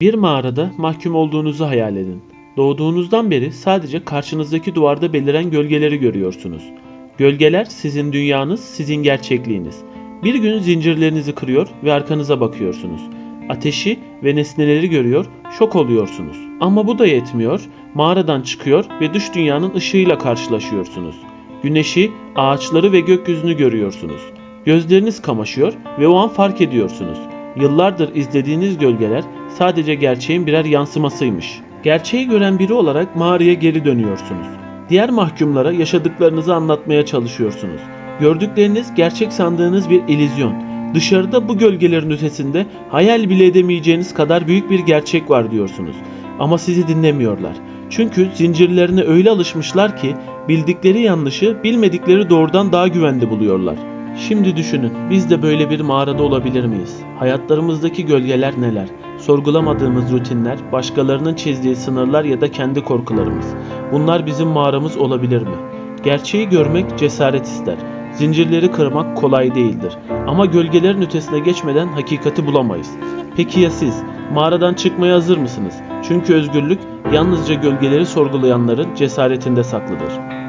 Bir mağarada mahkum olduğunuzu hayal edin. Doğduğunuzdan beri sadece karşınızdaki duvarda beliren gölgeleri görüyorsunuz. Gölgeler sizin dünyanız, sizin gerçekliğiniz. Bir gün zincirlerinizi kırıyor ve arkanıza bakıyorsunuz. Ateşi ve nesneleri görüyor, şok oluyorsunuz. Ama bu da yetmiyor. Mağaradan çıkıyor ve dış dünyanın ışığıyla karşılaşıyorsunuz. Güneşi, ağaçları ve gökyüzünü görüyorsunuz. Gözleriniz kamaşıyor ve o an fark ediyorsunuz. Yıllardır izlediğiniz gölgeler sadece gerçeğin birer yansımasıymış. Gerçeği gören biri olarak mağaraya geri dönüyorsunuz. Diğer mahkumlara yaşadıklarınızı anlatmaya çalışıyorsunuz. Gördükleriniz gerçek sandığınız bir illüzyon. Dışarıda bu gölgelerin ötesinde hayal bile edemeyeceğiniz kadar büyük bir gerçek var diyorsunuz. Ama sizi dinlemiyorlar. Çünkü zincirlerine öyle alışmışlar ki bildikleri yanlışı bilmedikleri doğrudan daha güvende buluyorlar. Şimdi düşünün, biz de böyle bir mağarada olabilir miyiz? Hayatlarımızdaki gölgeler neler? Sorgulamadığımız rutinler, başkalarının çizdiği sınırlar ya da kendi korkularımız. Bunlar bizim mağaramız olabilir mi? Gerçeği görmek cesaret ister. Zincirleri kırmak kolay değildir. Ama gölgelerin ötesine geçmeden hakikati bulamayız. Peki ya siz? Mağaradan çıkmaya hazır mısınız? Çünkü özgürlük yalnızca gölgeleri sorgulayanların cesaretinde saklıdır.